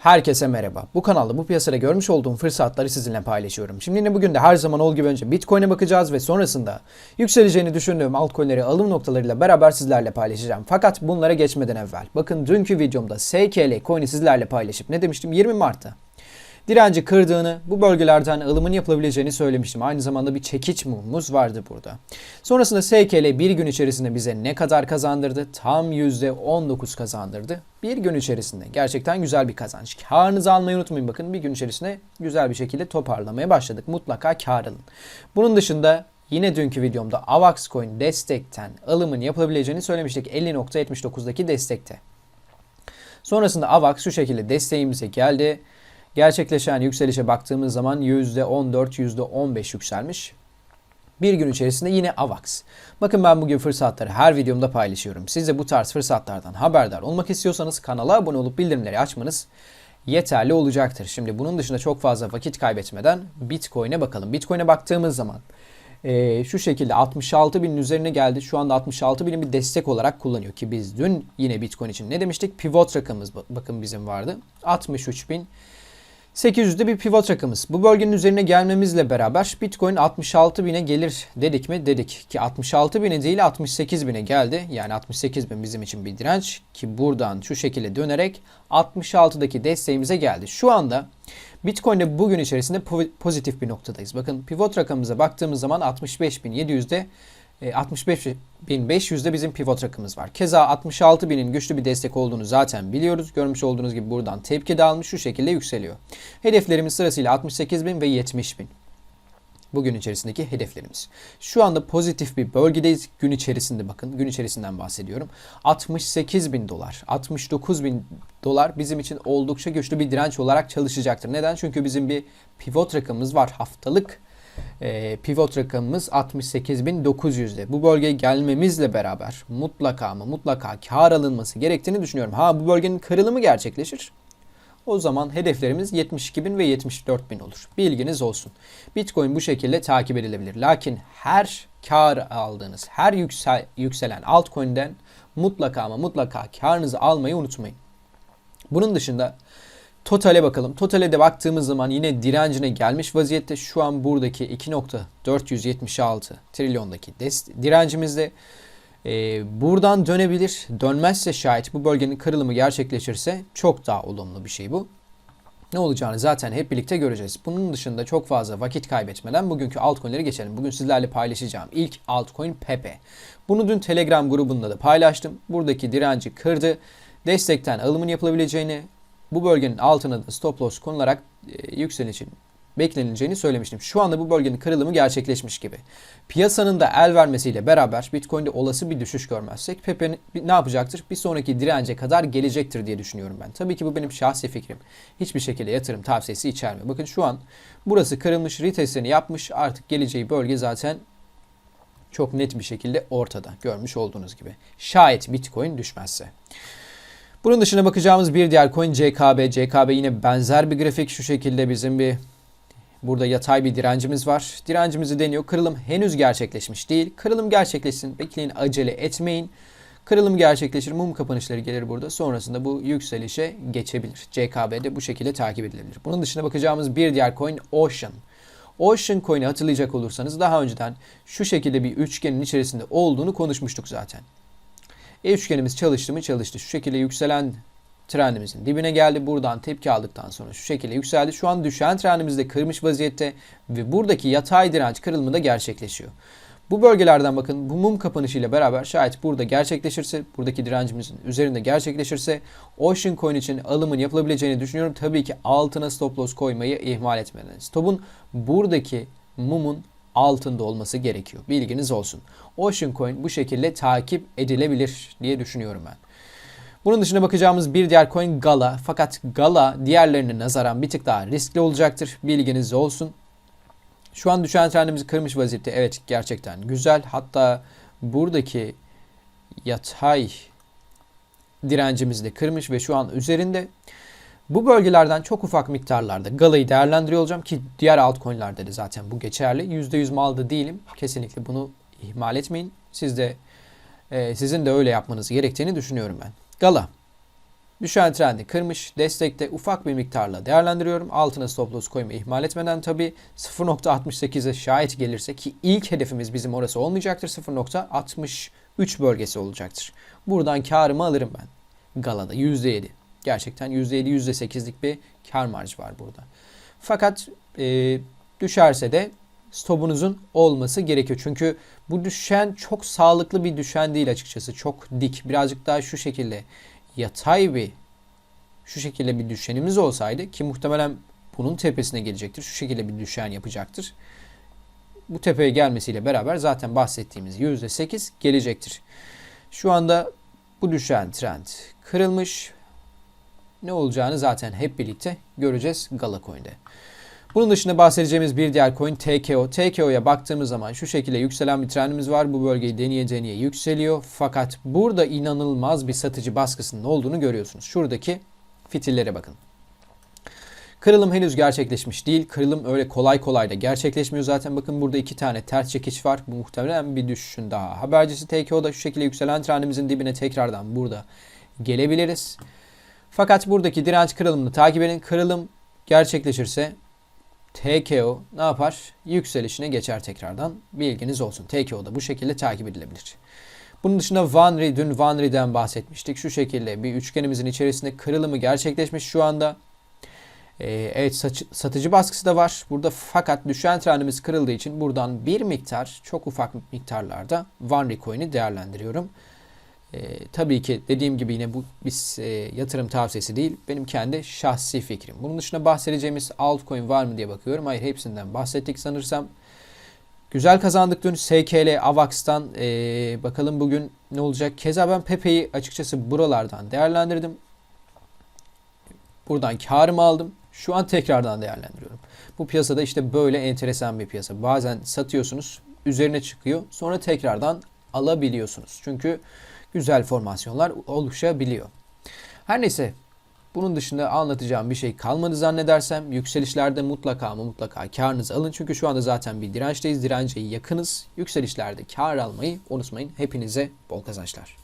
Herkese merhaba. Bu kanalda bu piyasada görmüş olduğum fırsatları sizinle paylaşıyorum. Şimdi yine bugün de her zaman olduğu gibi önce Bitcoin'e bakacağız ve sonrasında yükseleceğini düşündüğüm altcoin'leri alım noktalarıyla beraber sizlerle paylaşacağım. Fakat bunlara geçmeden evvel bakın dünkü videomda SKL coin'i sizlerle paylaşıp ne demiştim 20 Mart'ta direnci kırdığını, bu bölgelerden alımın yapılabileceğini söylemiştim. Aynı zamanda bir çekiç mumumuz vardı burada. Sonrasında SKL bir gün içerisinde bize ne kadar kazandırdı? Tam %19 kazandırdı. Bir gün içerisinde gerçekten güzel bir kazanç. Karınızı almayı unutmayın bakın bir gün içerisinde güzel bir şekilde toparlamaya başladık. Mutlaka kar alın. Bunun dışında Yine dünkü videomda AVAX Coin destekten alımın yapılabileceğini söylemiştik 50.79'daki destekte. Sonrasında AVAX şu şekilde desteğimize geldi. Gerçekleşen yükselişe baktığımız zaman %14, %15 yükselmiş. Bir gün içerisinde yine AVAX. Bakın ben bugün fırsatları her videomda paylaşıyorum. Siz de bu tarz fırsatlardan haberdar olmak istiyorsanız kanala abone olup bildirimleri açmanız yeterli olacaktır. Şimdi bunun dışında çok fazla vakit kaybetmeden Bitcoin'e bakalım. Bitcoin'e baktığımız zaman e, şu şekilde 66 binin üzerine geldi. Şu anda 66 binin bir destek olarak kullanıyor ki biz dün yine Bitcoin için ne demiştik? Pivot rakamımız bakın bizim vardı. 63 bin 800'de bir pivot rakamımız. Bu bölgenin üzerine gelmemizle beraber Bitcoin 66 bine gelir dedik mi? Dedik ki 66 bine değil 68 bine geldi. Yani 68 bin bizim için bir direnç ki buradan şu şekilde dönerek 66'daki desteğimize geldi. Şu anda Bitcoin'de bugün içerisinde pozitif bir noktadayız. Bakın pivot rakamımıza baktığımız zaman 65.700'de 65.500'de e, bizim pivot rakamımız var. Keza 66.000'in güçlü bir destek olduğunu zaten biliyoruz. Görmüş olduğunuz gibi buradan tepki de almış şu şekilde yükseliyor. Hedeflerimiz sırasıyla 68.000 ve 70.000. Bugün içerisindeki hedeflerimiz. Şu anda pozitif bir bölgedeyiz. Gün içerisinde bakın. Gün içerisinden bahsediyorum. 68 bin dolar, 69 bin dolar bizim için oldukça güçlü bir direnç olarak çalışacaktır. Neden? Çünkü bizim bir pivot rakamımız var. Haftalık e, pivot rakamımız 68.900'de. Bu bölgeye gelmemizle beraber mutlaka ama mutlaka kar alınması gerektiğini düşünüyorum. Ha bu bölgenin kırılımı gerçekleşir. O zaman hedeflerimiz 72.000 ve 74.000 olur. Bilginiz olsun. Bitcoin bu şekilde takip edilebilir. Lakin her kar aldığınız, her yüksel, yükselen altcoin'den mutlaka ama mutlaka karınızı almayı unutmayın. Bunun dışında Total'e bakalım. Total'e de baktığımız zaman yine direncine gelmiş vaziyette. Şu an buradaki 2.476 trilyondaki direncimizde e, buradan dönebilir. Dönmezse şayet bu bölgenin kırılımı gerçekleşirse çok daha olumlu bir şey bu. Ne olacağını zaten hep birlikte göreceğiz. Bunun dışında çok fazla vakit kaybetmeden bugünkü altcoin'lere geçelim. Bugün sizlerle paylaşacağım ilk altcoin Pepe. Bunu dün Telegram grubunda da paylaştım. Buradaki direnci kırdı. Destekten alımın yapılabileceğini, bu bölgenin altına da stop loss konularak e, yükselişin beklenileceğini söylemiştim. Şu anda bu bölgenin kırılımı gerçekleşmiş gibi. Piyasanın da el vermesiyle beraber Bitcoin'de olası bir düşüş görmezsek Pepe ne yapacaktır? Bir sonraki dirence kadar gelecektir diye düşünüyorum ben. Tabii ki bu benim şahsi fikrim. Hiçbir şekilde yatırım tavsiyesi içermiyor. Bakın şu an burası kırılmış, retestini yapmış. Artık geleceği bölge zaten çok net bir şekilde ortada. Görmüş olduğunuz gibi. Şayet Bitcoin düşmezse. Bunun dışına bakacağımız bir diğer coin CKB. CKB yine benzer bir grafik. Şu şekilde bizim bir burada yatay bir direncimiz var. Direncimizi deniyor. Kırılım henüz gerçekleşmiş değil. Kırılım gerçekleşsin. Bekleyin acele etmeyin. Kırılım gerçekleşir. Mum kapanışları gelir burada. Sonrasında bu yükselişe geçebilir. CKB de bu şekilde takip edilebilir. Bunun dışına bakacağımız bir diğer coin Ocean. Ocean Coin'i hatırlayacak olursanız daha önceden şu şekilde bir üçgenin içerisinde olduğunu konuşmuştuk zaten. E üçgenimiz çalıştı mı çalıştı. Şu şekilde yükselen trendimizin dibine geldi. Buradan tepki aldıktan sonra şu şekilde yükseldi. Şu an düşen trendimizde kırmış vaziyette ve buradaki yatay direnç kırılımı da gerçekleşiyor. Bu bölgelerden bakın bu mum kapanışıyla beraber şayet burada gerçekleşirse, buradaki direncimizin üzerinde gerçekleşirse Ocean Coin için alımın yapılabileceğini düşünüyorum. Tabii ki altına stop loss koymayı ihmal etmeden. Stop'un buradaki mumun altında olması gerekiyor. Bilginiz olsun. Ocean Coin bu şekilde takip edilebilir diye düşünüyorum ben. Bunun dışında bakacağımız bir diğer coin Gala. Fakat Gala diğerlerine nazaran bir tık daha riskli olacaktır. Bilginiz olsun. Şu an düşen trendimizi kırmış vaziyette. Evet gerçekten güzel. Hatta buradaki yatay direncimizi de kırmış ve şu an üzerinde. Bu bölgelerden çok ufak miktarlarda Gala'yı değerlendiriyor olacağım ki diğer altcoin'lerde de zaten bu geçerli. %100 malda değilim. Kesinlikle bunu ihmal etmeyin. Siz de e, sizin de öyle yapmanız gerektiğini düşünüyorum ben. Gala. Düşen trendi kırmış. Destekte ufak bir miktarla değerlendiriyorum. Altına stop loss koymayı ihmal etmeden tabii 0.68'e şayet gelirse ki ilk hedefimiz bizim orası olmayacaktır. 0.63 bölgesi olacaktır. Buradan karımı alırım ben. Galada %7. Gerçekten %7 %8'lik bir kar marjı var burada. Fakat e, düşerse de stopunuzun olması gerekiyor. Çünkü bu düşen çok sağlıklı bir düşen değil açıkçası. Çok dik. Birazcık daha şu şekilde yatay bir şu şekilde bir düşenimiz olsaydı ki muhtemelen bunun tepesine gelecektir. Şu şekilde bir düşen yapacaktır. Bu tepeye gelmesiyle beraber zaten bahsettiğimiz %8 gelecektir. Şu anda bu düşen trend kırılmış. Ne olacağını zaten hep birlikte göreceğiz Gala Coin'de. Bunun dışında bahsedeceğimiz bir diğer coin TKO. TKO'ya baktığımız zaman şu şekilde yükselen bir trendimiz var. Bu bölgeyi deneye deneye yükseliyor. Fakat burada inanılmaz bir satıcı baskısının olduğunu görüyorsunuz. Şuradaki fitillere bakın. Kırılım henüz gerçekleşmiş değil. Kırılım öyle kolay kolay da gerçekleşmiyor. Zaten bakın burada iki tane ters çekiş var. Bu muhtemelen bir düşüşün daha habercisi. TKO'da şu şekilde yükselen trendimizin dibine tekrardan burada gelebiliriz. Fakat buradaki direnç kırılımını takip edin. Kırılım gerçekleşirse TKO ne yapar? Yükselişine geçer tekrardan. Bilginiz olsun. TKO da bu şekilde takip edilebilir. Bunun dışında Vanri, dün Vanri'den bahsetmiştik. Şu şekilde bir üçgenimizin içerisinde kırılımı gerçekleşmiş şu anda. Ee, evet satıcı baskısı da var. Burada fakat düşen trendimiz kırıldığı için buradan bir miktar çok ufak miktarlarda Vanri coin'i değerlendiriyorum. Ee, tabii ki dediğim gibi yine bu bir e, yatırım tavsiyesi değil. Benim kendi şahsi fikrim. Bunun dışında bahsedeceğimiz altcoin var mı diye bakıyorum. Hayır hepsinden bahsettik sanırsam. Güzel kazandık dün SKL Avax'tan. Ee, bakalım bugün ne olacak. Keza ben Pepe'yi açıkçası buralardan değerlendirdim. Buradan karımı aldım. Şu an tekrardan değerlendiriyorum. Bu piyasada işte böyle enteresan bir piyasa. Bazen satıyorsunuz, üzerine çıkıyor. Sonra tekrardan alabiliyorsunuz. Çünkü güzel formasyonlar oluşabiliyor. Her neyse bunun dışında anlatacağım bir şey kalmadı zannedersem. Yükselişlerde mutlaka ama mutlaka karınızı alın. Çünkü şu anda zaten bir dirençteyiz. Dirence yakınız. Yükselişlerde kar almayı unutmayın. Hepinize bol kazançlar.